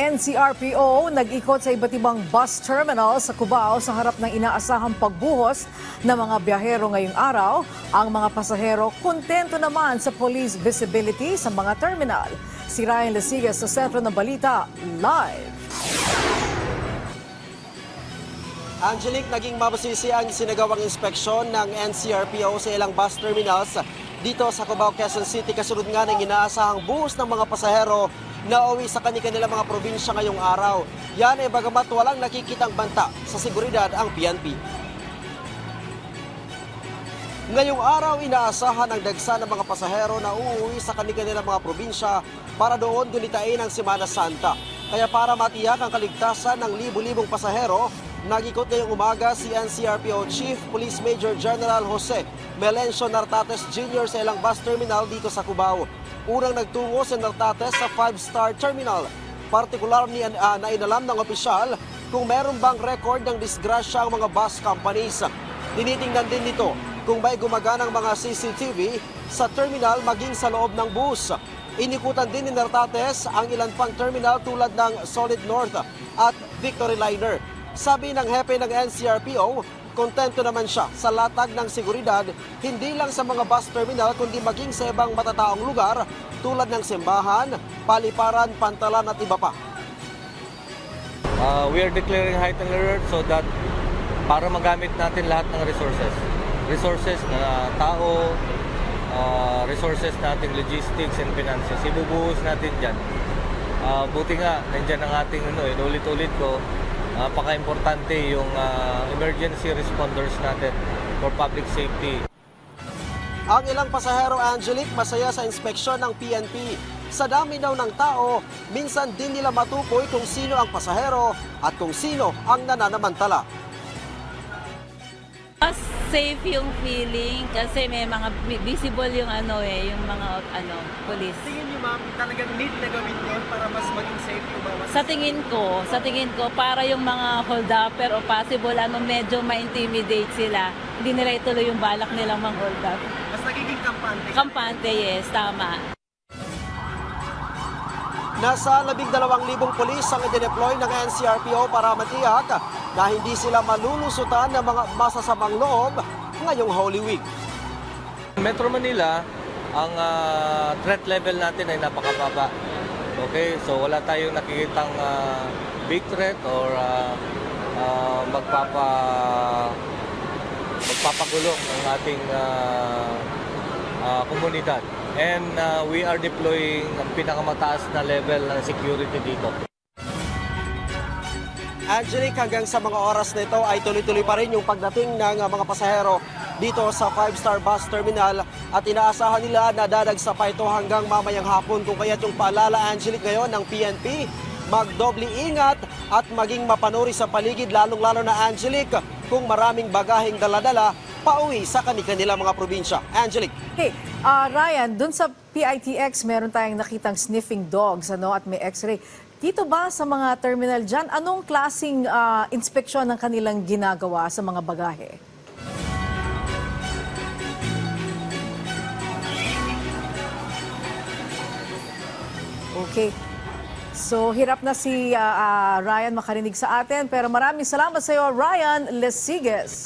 NCRPO nag-ikot sa iba't ibang bus terminal sa Cubao sa harap ng inaasahang pagbuhos ng mga biyahero ngayong araw. Ang mga pasahero kontento naman sa police visibility sa mga terminal. Si Ryan Lasigas sa sentro ng balita live. Angelic, naging mabusisi ang sinagawang inspeksyon ng NCRPO sa ilang bus terminals dito sa Cubao, Quezon City kasunod nga ng inaasahang buhos ng mga pasahero na uwi sa kanilang mga probinsya ngayong araw. Yan ay bagamat walang nakikitang banta sa seguridad ang PNP. Ngayong araw, inaasahan ang dagsa ng mga pasahero na uuwi sa kanilang mga probinsya para doon gunitain ang Semana Santa. Kaya para matiyak ang kaligtasan ng libu-libong pasahero, nagikot ngayong umaga si NCRPO Chief Police Major General Jose Melencio Nartates Jr. sa ilang bus terminal dito sa Cubao. Unang nagtungo si Nartates sa 5-star terminal. Partikular ni ah, na inalam ng opisyal kung meron bang record ng disgrasya ang mga bus companies. Tinitingnan din nito kung may gumaganang mga CCTV sa terminal maging sa loob ng bus. Inikutan din ni Nartates ang ilan pang terminal tulad ng Solid North at Victory Liner. Sabi ng hepe ng NCRPO, kontento naman siya sa latag ng seguridad hindi lang sa mga bus terminal kundi maging sa ibang matataong lugar tulad ng simbahan, paliparan, pantalan at iba pa. Uh, we are declaring heightened alert so that para magamit natin lahat ng resources. Resources na tao, uh, resources nating logistics and finances. Ibubuhos natin dyan. Uh, buti nga, nandyan ang ating ano, inulit-ulit ko, napaka-importante yung uh, emergency responders natin for public safety. Ang ilang pasahero, Angelic, masaya sa inspeksyon ng PNP. Sa dami daw ng tao, minsan din nila matukoy kung sino ang pasahero at kung sino ang nananamantala. Mas safe yung feeling kasi may mga vi- visible yung ano eh, yung mga ano, police. Tingin niyo ma'am, talagang need na gawin yun para mas maging safe yung bawat Sa tingin ko, sa tingin ko para yung mga hold-upper o possible ano medyo ma-intimidate sila, hindi nila ituloy yung balak nilang mang-hold up. mas nagiging kampante. Kampante, yes, tama. Nasa 12,000 pulis ang i-deploy ng NCRPO para matiyak na hindi sila malulusutan ng mga masasamang loob ngayong Holy Week. Metro Manila, ang ah, threat level natin ay napakababa. Okay, so wala tayong nakikitang ah, big threat or ah, ah, magpapa magpapagulong ng ating ah, komunidad. And ah, we are deploying ang pinakamataas na level ng security dito. Angelic, hanggang sa mga oras na ito ay tuloy-tuloy pa rin yung pagdating ng uh, mga pasahero dito sa 5-star bus terminal at inaasahan nila na dadagsa pa ito hanggang mamayang hapon. Kung kaya't yung paalala, Angelic, ngayon ng PNP, magdoble ingat at maging mapanuri sa paligid, lalong-lalo na Angelic, kung maraming bagaheng daladala pauwi sa kanilang mga probinsya. Angelic. Hey, ah, Ryan, dun sa PITX meron tayong nakitang sniffing dogs ano, at may x-ray. Dito ba sa mga terminal dyan, anong klasing ah, inspeksyon ng kanilang ginagawa sa mga bagahe? Okay. So, hirap na si ah, ah, Ryan makarinig sa atin. Pero maraming salamat sa iyo, Ryan Lesiges.